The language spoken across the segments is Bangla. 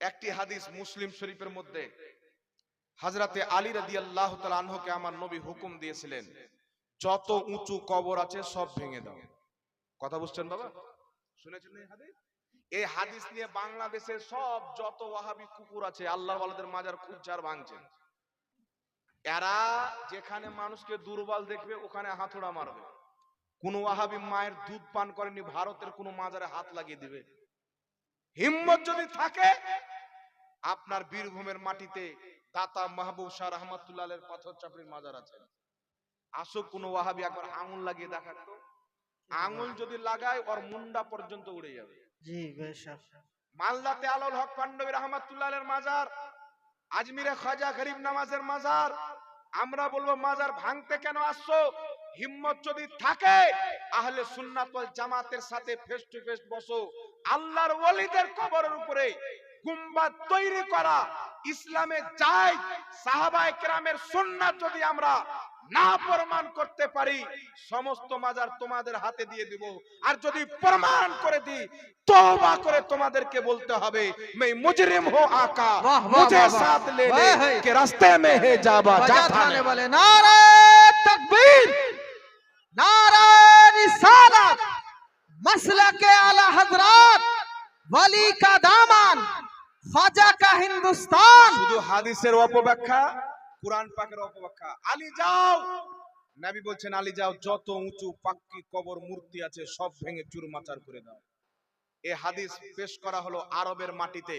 একটি হাদিস মুসলিম শরীফের মধ্যে হাজরাতে আলী রাদি আল্লাহ আনহকে আমার নবী হুকুম দিয়েছিলেন, যত উঁচু কবর আছে সব ভেঙে দাও। কথা বুঝছেন বাবা? শুনেছেন এই হাদিস? নিয়ে বাংলাদেশের সব যত ওয়াহাবি কুকুর আছে, আল্লাহ ওয়ালাদের মাজার খুঁজার ভাঙছেন। এরা যেখানে মানুষকে দুর্বল দেখবে, ওখানে হাতুড়া মারবে। কোন ওয়াহাবি মায়ের দুধ পান করেনি, ভারতের কোন মাজারে হাত লাগিয়ে দিবে। হিম্মত যদি থাকে আপনার বীরভূমের মাটিতে দাতা মাহবুব শাহ রহমতুল্লাহ পাথর চাপড়ির মাজার আছে। আসো কোন ওয়াহাবি একবার আঙুল লাগিয়ে দেখাতো আঙুল যদি লাগায় ওর মুন্ডা পর্যন্ত উড়ে যাবে। জি বেশক মালদাতে আলল হক পান্ডবী রহমতুল্লাহ মাজার আজমিরে খাজা গরিব নামাজের মাজার আমরা বলব মাজার ভাঙতে কেন আসছো? হিম্মত যদি থাকে আহলে সুন্নাত ওয়াল জামাতের সাথে ফেস টু ফেস বসো। আল্লাহর ওয়ালিদের কবরের উপরে গুম্বাদ তৈরি করা ইসলামে চাই সাহাবায়ে একরামের সুন্নাত যদি আমরা না প্রমাণ করতে পারি সমস্ত মাজার তোমাদের হাতে দিয়ে দিব। আর যদি প্রমাণ করে দিই তওবা করে তোমাদেরকে বলতে হবে মে মুজরিম হো আকা মুঝে সাথ লে লে কে রাস্তে মে হে যাবা যা থানে বলে নারা তাকবীর নারা রিসালাত। जाता थाने वाले नारे तकबीर नारे रिसालत मसला के आला हजरात वली का दामन ख्वाजा का हिंदुस्तान শুধু হাদিসের অপব্যাখ্যা কোরআন পাকের অপব্যাখ্যা আলী যাও নবী বলছেন আলী যাও যত উঁচু পাক্কি কবর মূর্তি আছে সব ভেঙে চুরমাচার করে দাও এই হাদিস পেশ করা হলো আরবের মাটিতে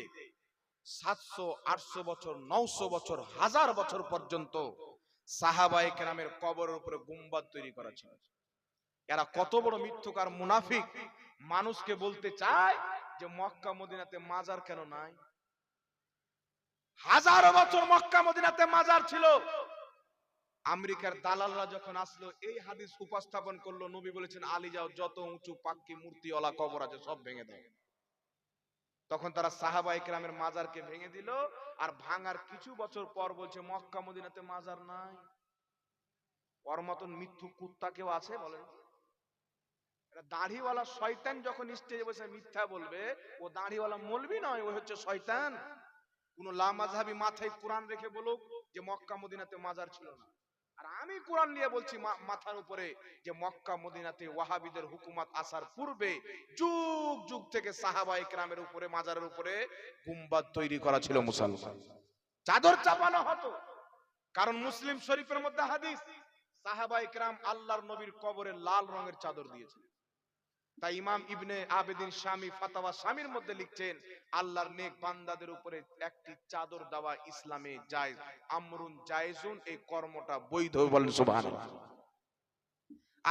সাতশো আটশো বছর নৌশো বছর হাজার বছর পর্যন্ত সাহাবাই কেরামের কবরের উপরে গুম্বাদ তৈরি করা ছিল এরা কত বড় মিথ্যুকার মুনাফিক। মানুষকে বলতে চায় যে মক্কা মদিনাতে মাজার কেন নাই? হাজারো বছর মক্কা মদিনাতে মাজার ছিল। আমেরিকার দালালরা যখন আসলো, এই হাদিস উপস্থাপন করল, নবী বলেছেন, আলী যাও, যত উঁচু পাক্কি মূর্তি ওলা কবর আছে, সব ভেঙে দাও। তখন তারা সাহাবাই কেরামের মাজারকে ভেঙে দিল, আর ভাঙার কিছু বছর পর বলছে, মক্কা মদিনাতে মাজার নাই। ওর মতন মিথ্যু কুত্তা কেউ আছে বলেন? দাড়িওয়ালা শয়তান যখন স্টেজে বসে মিথ্যা বলবে, ও দাড়িওয়ালা মলবি নয়, ও হচ্ছে শয়তান। কোন লামাজহাবি মাথায় কোরআন রেখে বলুক যে মক্কা, মদিনাতে মাজার ছিল না। আর আমি কোরআন নিয়ে বলছি মাথার উপরে যে মক্কা, মদিনাতে ওয়াহাবিদের হুকুমত আসার পূর্বে যুগ যুগ থেকে সাহাবা ইকরামের উপরে, মাজারের উপরে গুম্বাদ তৈরি করা ছিল মুসলমান। চাদর চাপানো হতো। কারণ মুসলিম শরীফের মধ্যে হাদিস, সাহাবা ইকরাম আল্লাহর নবীর কবরে লাল রঙের চাদর দিয়েছিলেন। তাই ইমাম ইবনে আবেদিন স্বামী ফাতাওয়া স্বামীর মধ্যে লিখছেন, আল্লাহর নেক বান্দাদের উপরে একটি চাদর দেওয়া ইসলামে জায়েজ, আমরুন জায়েজুন, এই কর্মটা বৈধ বলেন সুবহানাল্লাহ।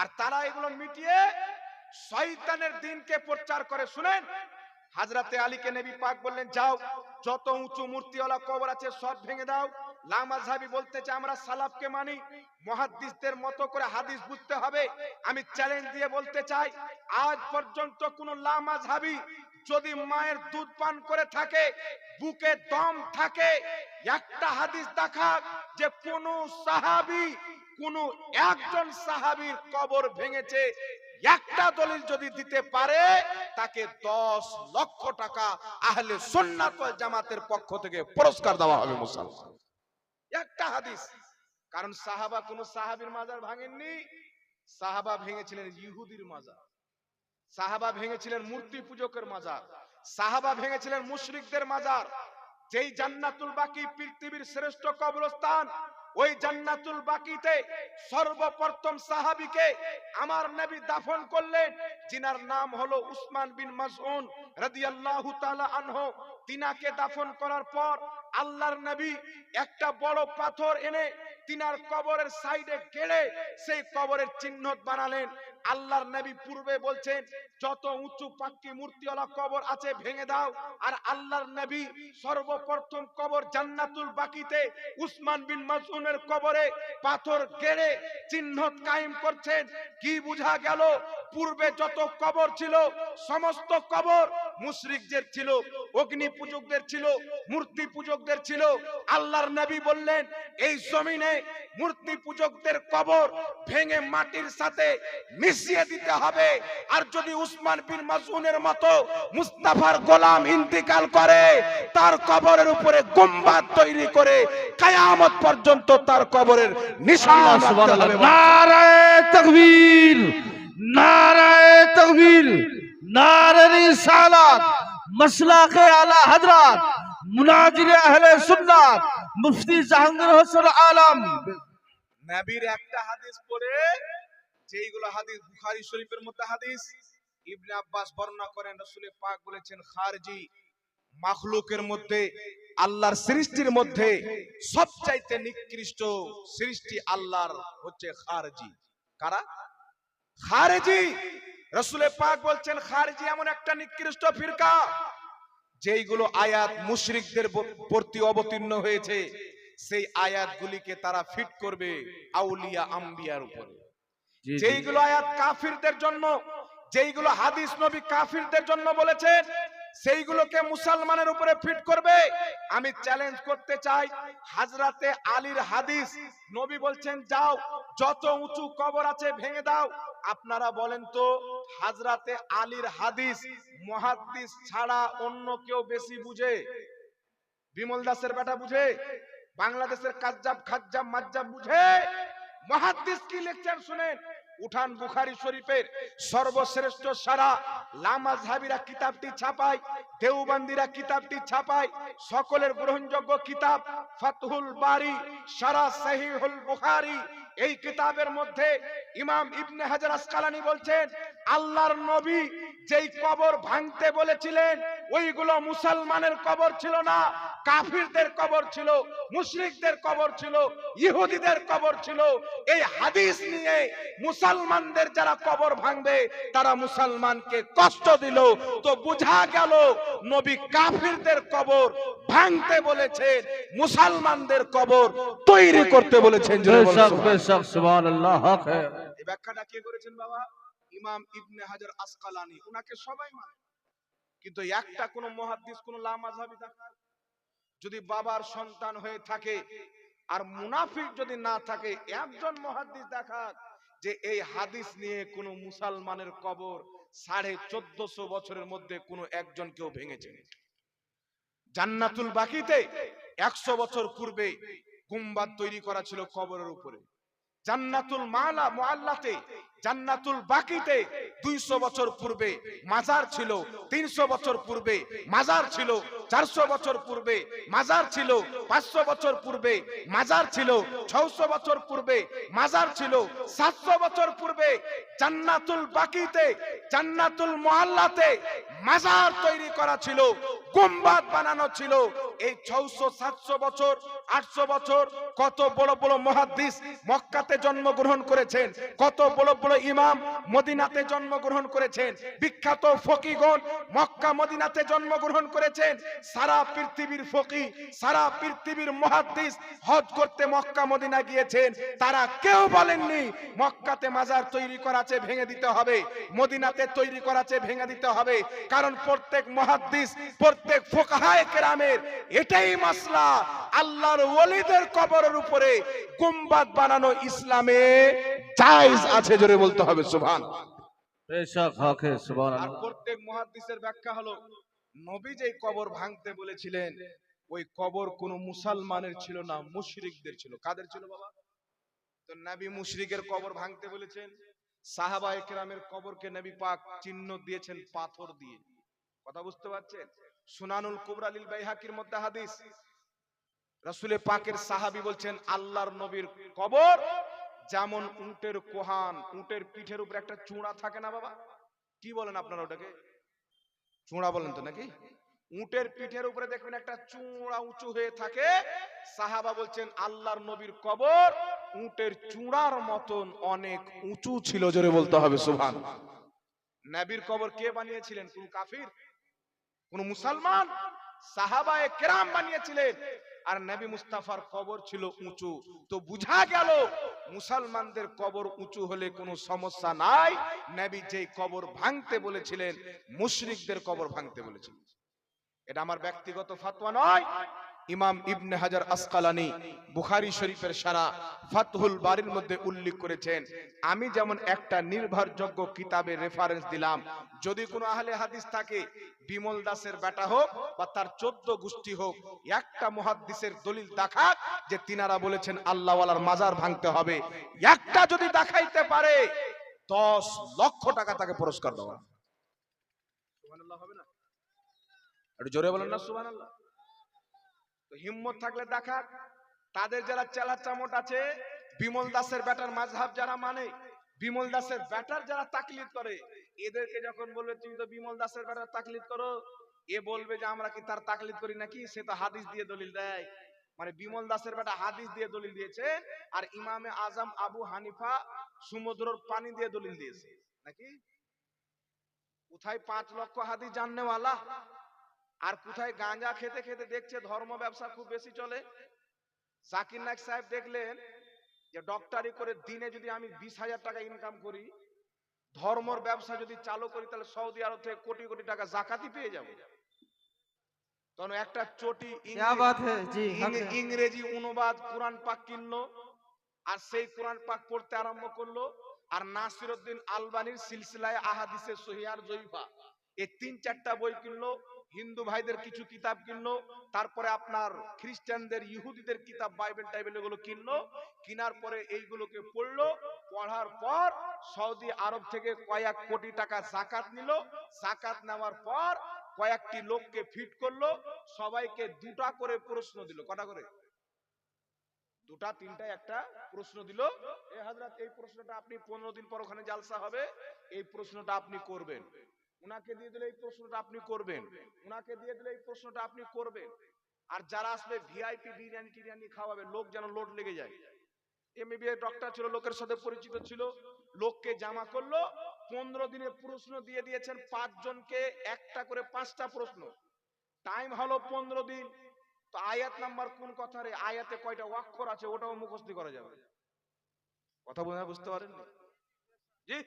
আর তারা এগুলো মিটিয়ে শয়তানের দিনকে প্রচার করে, শুনেন? হাজরাতে আলীকে নবী পাক বললেন, যাও, যত উঁচু মূর্তিওয়ালা কবর আছে সব ভেঙে দাও যদি মায়ের দুধ পান করে থাকে, বুকে দম থাকে, একটা হাদিস দেখা যে কোন সাহাবি, কোন একজন সাহাবীর কবর ভেঙেছে, একটা দলিল যদি দিতে পারে, তাকে দশ লক্ষ টাকা আহলে সুন্নাত ওয়াল জামাতের পক্ষ থেকে পুরস্কার দেওয়া হবে মুসলমান। একটা হাদিস। কারণ সাহাবা কোন সাহাবীর মাজার ভাঙেননি, সাহাবা ভেঙেছিলেন ইহুদির মাজার। সাহাবা ভেঙেছিলেন মূর্তি পূজকের মাজার। সাহাবা ভেঙেছিলেন মুশরিকদের মাজার। যেই জান্নাতুল বাকি পৃথিবীর শ্রেষ্ঠ কবরস্থান, ওই জান্নাতুল বাকিতে সর্বপ্রথম সাহাবীকে আমার নবী দাফন করলেন। যিনার নাম হলো উসমান বিন মাসউন রাদিয়াল্লাহু তাআলা আনহু। তিনাকে দাফন করার পর আল্লাহর নবী একটা বড় পাথর এনে তিনার কবরের সাইডে গেড়ে সেই কবরের চিহ্ন বানালেন। আল্লাহর নবী পূর্বে বলছেন, যত উঁচু পাক্কি মূর্তিওয়ালা কবর আছে, ভেঙে দাও। আর আল্লাহর নবী সর্বপ্রথম কবর জান্নাতুল বাকিতে উসমান বিন মাসউনের কবরে পাথর গেড়ে চিহ্ন কায়েম করছেন। কি বুঝা গেল? পূর্বে যত কবর ছিল, সমস্ত কবর মুশরিকদের ছিল, অগ্নি পূজকদের ছিল, মূর্তি পূজকদের ছিল। আল্লাহর নবী বললেন, এই জমিনে মূর্তি পূজকদের কবর ভেঙে মাটির সাথে মিশিয়ে দিতে হবে। আর যদি উসমান বিন মাসউনের মতো মুস্তাফার গোলাম ইন্তিকাল করে তার কবরের উপরে গুম্বাদ তৈরি করে কায়ামত পর্যন্ত তার কবরের নিশান নারায় তকবীর নারায় তকবীর নারে রিসালাত মাসলাকে আলা হযরত মুনাজির আহলে সুন্নাত মুফতি জাহাঙ্গীর হোসেন আলম। নবীর একটা হাদিস পড়ে যেইগুলো হাদিস, বুখারী শরীফের মধ্যে হাদিস। ইবনে আব্বাস বর্ণনা করেন রাসূল পাক বলেছেন, খারজি মাখলুকের মধ্যে, আল্লাহর সৃষ্টির মধ্যে সবচাইতে নিকৃষ্ট সৃষ্টি আল্লাহর হচ্ছে খারজি। কারা? খারজি! রাসূলে পাক বলছেন, খারজি এমন একটা নিকৃষ্ট ফিরকা, যেইগুলো আয়াত মুশরিকদের প্রতি অবতীর্ণ হয়েছে। সেই আয়াতগুলিকে তারা ফিট করবে আউলিয়া, আম্বিয়ার উপরে। যেইগুলো আয়াত কাফিরদের জন্য, যেইগুলো হাদিস নবী কাফিরদের জন্য বলেছেন, সেইগুলোকে মুসলমানের উপরে ফিট করবে। আমি চ্যালেঞ্জ করতে চাই, হাজরাতে আলীর হাদিস, নবী বলছেন, যাও, যত উঁচু কবর আছে ভেঙে দাও। আপনারা বলেন তো, হাজরাতে আলীর হাদিস মহাদ্দিস ছাড়া অন্য কেউ বেশি বুঝে? বিমল দাসের বেটা বুঝে? বাংলাদেশের কাজ্জাব, খাজ্জাব, মাজ্জাব বুঝে? মহাদ্দিস কি লিখছেন শুনেন? উঠান বুখারি শরীফের সর্বশ্রেষ্ঠ সারা। লামা ঝাবিরা কিতাবটি ছাপায়, দেওবান্দিরা কিতাবটি ছাপায়, সকলের গ্রহণযোগ্য কিতাব ফাতহুল বারি, সারা সহিহুল বুখারী। এই কিতাবের মধ্যে ইমাম ইবনে হাজার আসকালানি বলছেন আল্লাহর নবী যেই কবর ভাঙতে বলেছিলেন ওইগুলো মুসলমানের কবর ছিল না কাফিরদের কবর ছিল মুশরিকদের কবর ছিল ইহুদিদের কবর ছিল। এই হাদিস নিয়ে মুসলমানদের যারা কবর ভাঙবে তারা মুসলমানকে কষ্ট দিল। তো বুঝা গেল নবী কাফিরদের কবর ভাঙতে বলেছেন মুসলমানদের কবর তৈরি করতে বলেছেন সুবহানাল্লাহ। হক है এই ব্যাখ্যাটা কে করেছেন বাবা? ইমাম ইবনে হাজার আসকালানি। উনাকে সবাই মানে। কিন্তু একটা কোন মহাদ্দিস কোন লামাযহাবি দেখা যদি বাবার সন্তান হয়ে থাকে আর মুনাফিক যদি না থাকে একজন মহাদ্দিস দেখা যে এই হাদিস নিয়ে কোন মুসলমানের কবর সাড়ে চোদ্দশো বছরের মধ্যে কোন একজন কেউ ভেঙেছে। জান্নাতুল বাকিতে একশো বছর পূর্বে গুম্বাদ তৈরি করা ছিল কবরের উপরে। জান্নাতুল মালা মুআল্লাতে, জান্নাতুল বাকিতে 200 বছর পূর্বে মাজার ছিল 300 বছর পূর্বে মাজার ছিল 400 বছর পূর্বে মাজার ছিল 500 বছর পূর্বে মাজার ছিল ছশো বছর পূর্বে মাজার ছিল 700 বছর পূর্বে জান্নাতুল বাকিতে, জান্নাতুল মুআল্লাতে মাজার তৈরি করা ছিল, গুম্বাদ বানানো ছিল। এই ছশো সাতশো বছর 800 বছর কত বড় বড় মুহাদ্দিস মক্কাতে জন্মগ্রহণ করেছেন, কত বড় বড় ইমাম মদিনাতে জন্মগ্রহণ করেছেন, বিখ্যাত ফকিগণ মক্কা মদিনাতে জন্মগ্রহণ করেছেন, সারা পৃথিবীর ফকি, সারা পৃথিবীর মুহাদ্দিস হজ করতে মক্কা মদিনা গিয়েছেন, তারা কেউ বলেননি মক্কাতে মাজার তৈরি করা আছে, ভেঙে দিতে হবে, মদিনাতে তৈরি করা আছে, ভেঙে দিতে হবে, কারণ প্রত্যেক মুহাদ্দিস, প্রত্যেক ফোকাহায়ে কেরামের এটাই মাসলা, আল্লাহর ওলিদের কবরের উপরে গুম্বাদ বানানো ইসলামে জায়েজ আছে জোরে বলতে হবে সুবহান। বেশক হক है আর প্রত্যেক মুহাদ্দিসের ব্যাখ্যা হলো নবী যেই কবর ভাঙতে বলেছিলেন ওই কবর কোন মুসলমানের ছিল না মুশরিকদের ছিল। কাদের ছিল বাবা? তো নবী মুশরিকের কবর ভাঙতে বলেছেন সাহাবা একরামের কবরকে নবী পাক চিহ্ন দিয়েছেন পাথর দিয়ে। কথা বুঝতে পারছেন? সুনানুল কুবরা লিল বাইহাকির মধ্যে হাদিস রাসূলে পাকের সাহাবি বলছেন, আল্লাহর নবীর কবর যেমন উটের কোহান, উটের পিঠের উপর একটা চূড়া থাকে না বাবা? কি বলেন আপনারা ওটাকে? চূড়া বলেন তো নাকি? উটের পিঠের উপরে দেখবেন একটা চূড়া উঁচু হয়ে থাকে। সাহাবা বলছেন, আল্লাহর নবীর কবর উটের চূড়ার মতন অনেক উঁচু ছিল, জোরে বলতে হবে, সুবহান। নবীর কবর কে বানিয়েছিলেন? কোন কাফির? কোন মুসলমান? সাহাবায়ে কেরাম বানিয়েছিলেন। আর নবী মুস্তাফার কবর ছিল উঁচু। তো বুঝা গেল, মুসলমানদের কবর উঁচু হলে কোনো সমস্যা নাই। নবী যেই কবর ভাঙতে বলেছিলেন, মুশরিকদের কবর ভাঙতে বলেছিলেন। এটা আমার ব্যক্তিগত ফাতোয়া নয়। ইমাম ইবনে হাজার আসকালানি বুখারী শরীফের সারা ফাতহুল বাড়ির মধ্যে উল্লেখ করেছেন আমি যেমন একটা নির্ভরযোগ্য কিতাবের রেফারেন্স দিলাম যদি কোনো আহলে হাদিস থাকে বিমল দাসের বেটা হোক বা তার চোদ্দ গোষ্ঠী হোক একটা মুহাদ্দিসের দলিল দেখাক যে তিনারা বলেছেন আল্লাহওয়ালার মাজার ভাঙতে হবে। একটা যদি দেখাইতে পারে দশ লক্ষ টাকা তাকে পুরস্কার দেওয়া। হবে না? একটু জোরে বলেন না সুবহানাল্লাহ। তো হিম্মত থাকলে দেখা তাদের যারা চেলা চামট আছে, বিমল দাসের ব্যাটার মাঝহাব যারা মানে বিমল দাসের ব্যাটার যারা তাকলিদ করে, এদেরকে যখন বলবে, তুমি তো বিমল দাসের ব্যাটার তাকলিদ করো, এ বলবে যে, আমরা কি তার তাকলিদ করি নাকি? সে তো হাদিস দিয়ে দলিল দেয়। মানে বিমল দাসের বেটা হাদিস দিয়ে দলিল দিয়েছে, আর ইমামে আজম আবু হানিফা সমুদ্রর পানি দিয়ে দলিল দিয়েছে। নাকি? কোথায় পাঁচ লক্ষ হাদিস জাননেওয়ালা? আর কোথায় গাঁজা খেতে খেতে দেখছে ধর্ম ব্যবসা খুব বেশি চলে? জাকির নায়ক সাহেব দেখলেন যে ডক্টরি করে দিনে যদি আমি বিশ হাজার টাকা ইনকাম করি ধর্মর ব্যবসা যদি চালু করি তাহলে সৌদি আরব থেকে কোটি কোটি টাকা জাকাতি পেয়ে যাব। তখন একটা চটি ইংরেজি অনুবাদ কোরআন পাক কিনল আর সেই কোরআন পাক পড়তে আরম্ভ করল আর নাসির উদ্দিন আলবানির সিলসিলায় আহাদিসে সহিয়ার জৈফা। এই তিন চারটা বই কিনলো হিন্দু ভাইদের কিছু কিতাব কিনলো, তারপরে আপনার খ্রিস্টানদের, ইহুদিদের কিতাব, বাইবেল, টাইবেল এগুলো কিনলো, কিনার পরে এইগুলোকে পড়ল, পড়ার পর সৌদি আরব থেকে কয়েক কোটি টাকা জাকাত নিল, জাকাত নেওয়ার পর কয়েকটি লোককে ফিট করল, সবাইকে দুটা করে প্রশ্ন দিল, কটা করে? দুটা, তিনটা, একটা প্রশ্ন দিল, এ হাজরাত এই প্রশ্নটা আপনি পনেরো দিন পর ওখানে জালসা হবে, এই প্রশ্নটা আপনি করবেন। উনাকে দিয়ে দিলে এই প্রশ্নটা আপনি করবেন। উনাকে দিয়ে দিলে এই প্রশ্নটা আপনি করবেন। আর যারা আসবে ভিআইপি বিরিয়ানি, টিরিয়ানি খাওয়াবে, লোক যেন লোড লেগে যায়। এমবিবিএস ডক্টর ছিল, লোকের সাথে পরিচিত ছিল। লোককে জামা করল, পনেরো প্রশ্ন দিয়ে দিয়েছেন পাঁচ জনকে একটা করে পাঁচটা প্রশ্ন। টাইম হলো পনেরো দিন। তো আয়াত নাম্বার কোন কথা রে? আয়াতে কয়টা অক্ষর আছে, ওটাও মুখস্থ করা যাবে। কথা বোঝা বুঝতে পারেন জি?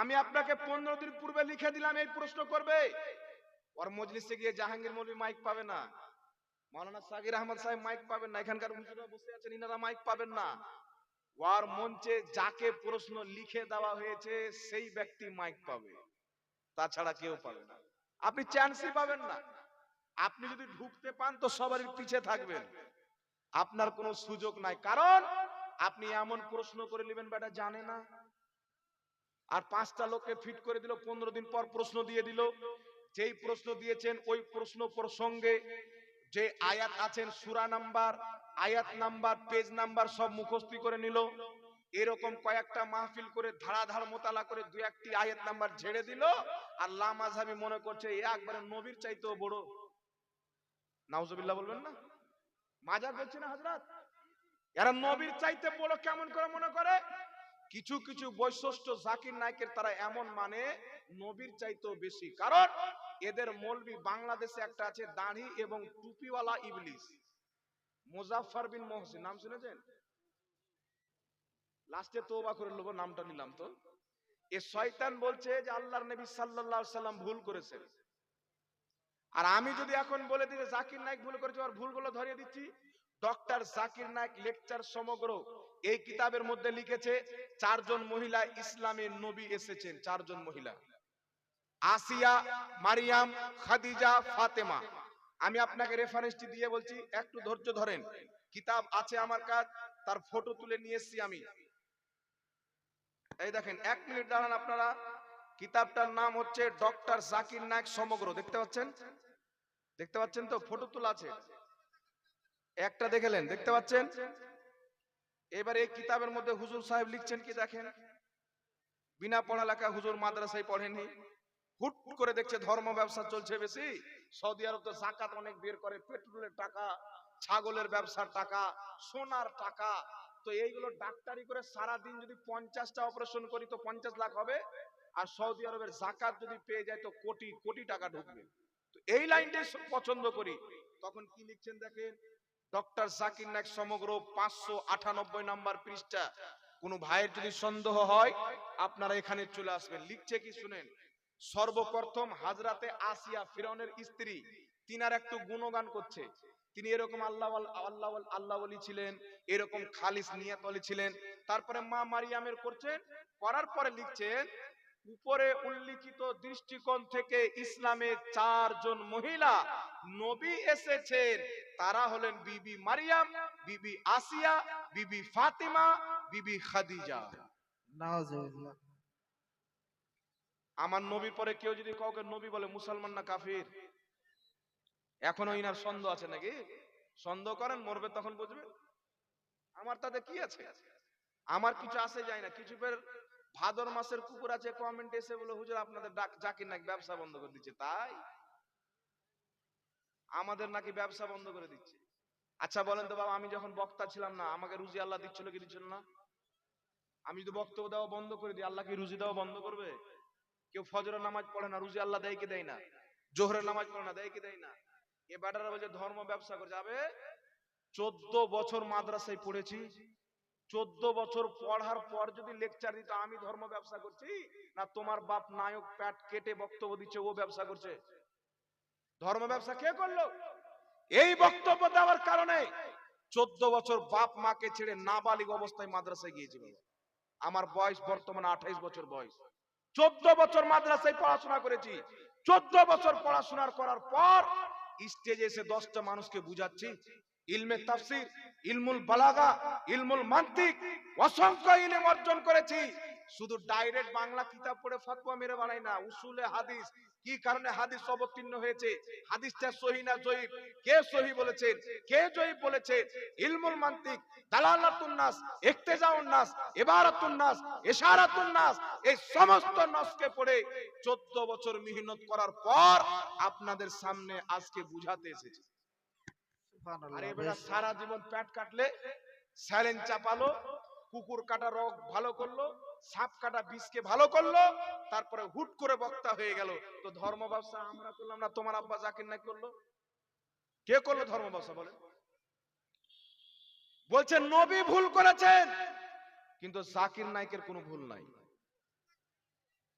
আমি আপনাকে পনেরো দিন পূর্বে লিখে দিলাম, এই প্রশ্ন করবে। ওর মজলিসে গিয়ে জাহাঙ্গীর মৌলভী মাইক পাবে না। মাওলানা সাকির আহমদ সাহেব মাইক পাবেন না, এখানকার হুজুরা বসে আছেন, ইনারা মাইক পাবেন না। ওয়ার মঞ্চে যাকে প্রশ্ন লিখে দেওয়া হয়েছে, সেই ব্যক্তি মাইক পাবে। তাছাড়া কেউ পাবে না। আপনি চান্সই পাবেন না। আপনি যদি ঢুকতে পান, তো সবারই পিছে থাকবেন। আপনার কোনো সুযোগ নাই। কারণ, আপনি এমন প্রশ্ন করে নেবেন, বেটা জানে না। আর পাঁচটা লোককে ফিট করে দিল, পনেরো দিন পর প্রশ্ন দিয়ে দিল। যেই প্রশ্ন দিয়েছেন, ওই প্রশ্ন প্রসঙ্গে যে আয়াত আছেন, সুরা নাম্বার, আয়াত নাম্বার, পেজ নাম্বার সব মুখস্থি করে নিল। এরকম কয়েকটা মাহফিল করে ধারাধার মোতালা করে দু একটি আয়াত নাম্বার ঝেড়ে দিল। আর লামাজাবি মনে করছে এ একবারে নবীর চাইতেও বড়। নাউজুবিল্লাহ বলবেন না? মাজার বলছে না হাজরাত এরা নবীর চাইতে বড় কেমন করে মনে করে? কিছু কিছু বৈশিষ্ট্য জাকির নায়কের তারা এমন মানে নবীর চাইতেও বেশি। কারণ এদের মৌলবি বাংলাদেশে একটা আছে দাড়ি এবং টুপিওয়ালা ইবলিস। মুজাফফর বিন মহসিন, নাম শুনেছেন? লাস্টে তোবা করে নেব, নামটা নিলাম তো। এ শয়তান বলছে যে আল্লাহর নবী সাল্লাল্লাহু সাল্লাম ভুল করেছেন। আর আমি যদি এখন বলে দিই জাকির নায়ক ভুল করেছে আর ভুলগুলো ধরিয়ে দিচ্ছি। ডক্টর জাকির নায়ক লেকচার সমগ্র এই কিতাবের মধ্যে লিখেছে, চারজন মহিলা ইসলামের নবী এসেছেন, চারজন মহিলা। আসিয়া, মারিয়াম, খাদিজা, ফাতেমা। আমি আপনাকে রেফারেন্সটি দিয়ে বলছি, একটু ধৈর্য ধরেন। কিতাব আছে আমার কাছে, তার ফটো তুলে নিয়ে এসেছি আমি। এই দেখেন, এক মিনিট দাঁড়ান আপনারা। কিতাবটার নাম হচ্ছে ডক্টর জাকির নায়ক সমগ্র। দেখতে পাচ্ছেন? দেখতে পাচ্ছেন তো? ফটো তোলা আছে। একটা দেখেলেন দেখতে পাচ্ছেন? এবার এই কিতাবের মধ্যে হুজুর সাহেব লিখছেন কি দেখেন? বিনা পড়ালেখা হুজুর মাদ্রাসায় পড়েনি হুট করে দেখছে ধর্ম ব্যবসা চলছে বেশি। সৌদি আরব তো জাকাত অনেক বের করে, পেট্রোলের টাকা, ছাগলের ব্যবসার টাকা, সোনার টাকা। তো এইগুলো ডাক্তারি করে সারা দিন যদি পঞ্চাশটা অপারেশন করি তো পঞ্চাশ লাখ হবে। আর সৌদি আরবের জাকাত যদি পেয়ে যায় তো কোটি কোটি টাকা ঢুকবে। তো এই লাইনটাই পছন্দ করি। তখন কি লিখছেন দেখেন? ডক্টর জাকির নায়ক সমগ্র পাঁচশো আটানব্বই নাম্বার পৃষ্ঠা। কোন ভাইয়ের যদি সন্দেহ হয়, আপনারা এখানে চলে আসবেন। লিখছে কি শুনেন? সর্বপ্রথম হাজরাতে আসিয়া ফিরনের স্ত্রী, তিনার একটু গুণগান করছে। তিনি এরকম আল্লাহ আল্লাহ আল্লাহ বলি ছিলেন, এরকম খালিস নিয়াত অলি ছিলেন। তারপরে মা মারিয়ামের করছেন, করার পরে লিখছেন, উপরে উল্লিখিত দৃষ্টিকোণ থেকে ইসলামের চারজন মহিলা নবী এসেছেন। তারা হলেন বিবি মারিয়াম বিবি আসিয়া বিবি ফাতিমা বিবি খাদিজা। আমার নবী পরে কেউ যদি কাউকে নবী বলে মুসলমান না কাফির এখনও ইনার সন্দেহ আছে নাকি? সন্দেহ করেন মরবে তখন বুঝবে। আমার তাতে কি আছে? আমার কিছু আসে যায় না। কিছু পের ভাদর মাসের কুকুর আছে কমেন্ট এসে বলে হুজুর আপনাদের ডাক জাকির নাকি ব্যবসা বন্ধ করে দিচ্ছে? তাই? আমাদের নাকি ব্যবসা বন্ধ করে দিচ্ছে। আচ্ছা বলেন তো বাবা, আমি যখন বক্তা ছিলাম না, আমাকে রুজি আল্লাহ দিচ্ছিল কি দিচ্ছিল না? আমি যদি বক্তব্য দেওয়া বন্ধ করে দিই, আল্লাহ কি রুজি দেওয়া বন্ধ করবে? কেউ ফজরের নামাজ পড়ে না, রুজি আল্লাহ দেয় কি দেয় না? জোহরের নামাজ পড়ে না, দেয় কি দেয় না? এ বেটারা বলছে, ধর্ম ব্যবসা করে। যাবে? চোদ্দ বছর মাদ্রাসায় পড়েছি। চোদ্দ বছর পড়ার পর যদি লেকচার দিত, আমি ধর্ম ব্যবসা করছি? না, তোমার বাপ নায়ক প্যাট কেটে বক্তব্য দিচ্ছে, ও ব্যবসা করছে? ধর্ম ব্যবসা কে করল? এই বক্তব্য দেওয়ার কারণে চোদ্দ বছর বাপ মাকে ছেড়ে নাবালিগ অবস্থায় মাদ্রাসায় গিয়েছি বাবা আমার বয়স বর্তমানে আঠাইশ বছর বয়স। চোদ্দ বছর মাদ্রাসায় পড়াশোনা করেছি। চোদ্দ বছর পড়াশোনার করার পর স্টেজে এসে দশটা মানুষকে বুঝাচ্ছি, ইলমে তাফসির, ইলমুল বালাগা, ইলমুল মান্তিক, অসংখ্য ইলম অর্জন করেছি। শুধু ডাইরেক্ট বাংলা কিতাব পড়ে ফতোয়া মেরে বানাই না উসুলে হাদিস কি কারণে হাদিস অবতীর্ণ হয়েছে হাদিসটা সহি না জয়ীফ কে সহি বলেছেন? কে জয়ীফ বলেছে ইলমুল মান্তিক দালালাতুন নাস ইক্তেজাউন নাস ইবারাতুন নাস ইশারাতুন নাস এই সমস্ত নসকে পড়ে 14 বছর মেহনত করার পর আপনাদের সামনে আজকে বুঝাতে এসেছি। আরে বেটা সারা জীবন প্যাট কাটলে স্যালেন চাপালো কুকুর কাটা রোগ ভালো করল সাপ কাটা বিষকে ভালো করল, তারপরে হুট করে বক্তা হয়ে গেল। তো ধর্ম ব্যবসা আমরা করলাম না, তোমার আব্বা জাকির নাকি করল? কে করল ধর্ম ব্যবসা বলে বলছে, নবী ভুল করেছেন। কিন্তু জাকির নায়কের কোনো ভুল নাই।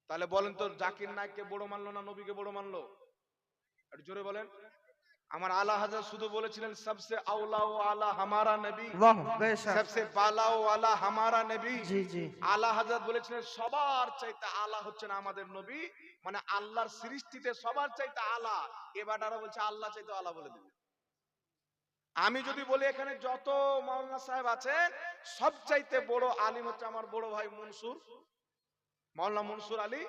তাহলে বলেন তো, জাকির নায়ককে বড় মানলো না নবীকে বড় মানলো? জোরে বলেন। আমার আলা হাজার শুধু বলেছিলেন সবসে আউলা ও আলা হামারা নবী। সবসে বালা ও আলা হামারা নবী। আলা হাজার বলেছিলেন সবার চাইতে আলা হচ্ছেন আমাদের নবী। মানে আল্লাহর সৃষ্টিতে সবার চাইতে আলা। এবারটা বলছে আল্লাহ চাইতে আলা বলে দেবে আমি যদি বলি এখানে যত মাওলানা সাহেব আছেন সব চাইতে বড় আলিম হচ্ছে আমার বড় ভাই মনসুর। মাওলানা মনসুর আলী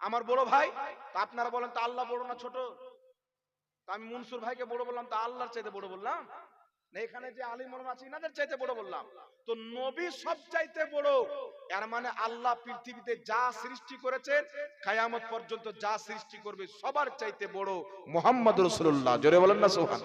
আমার বড় ভাই। তা আপনারা বলেন তো আল্লাহ বড় না ছোট? আমি মনসুর ভাইকে বড় বললাম, তা আল্লাহর চাইতে বড় বললাম। এখানে যে আলী মরম আছে, ইনাদের চাইতে বড় বললাম। তো নবী সব চাইতে বড়, এর মানে আল্লাহ পৃথিবীতে যা সৃষ্টি করেছেন, কায়ামত পর্যন্ত যা সৃষ্টি করবে, সবার চাইতে বড় মোহাম্মদ রসুল্লাহ জোরে বলেন না সোহান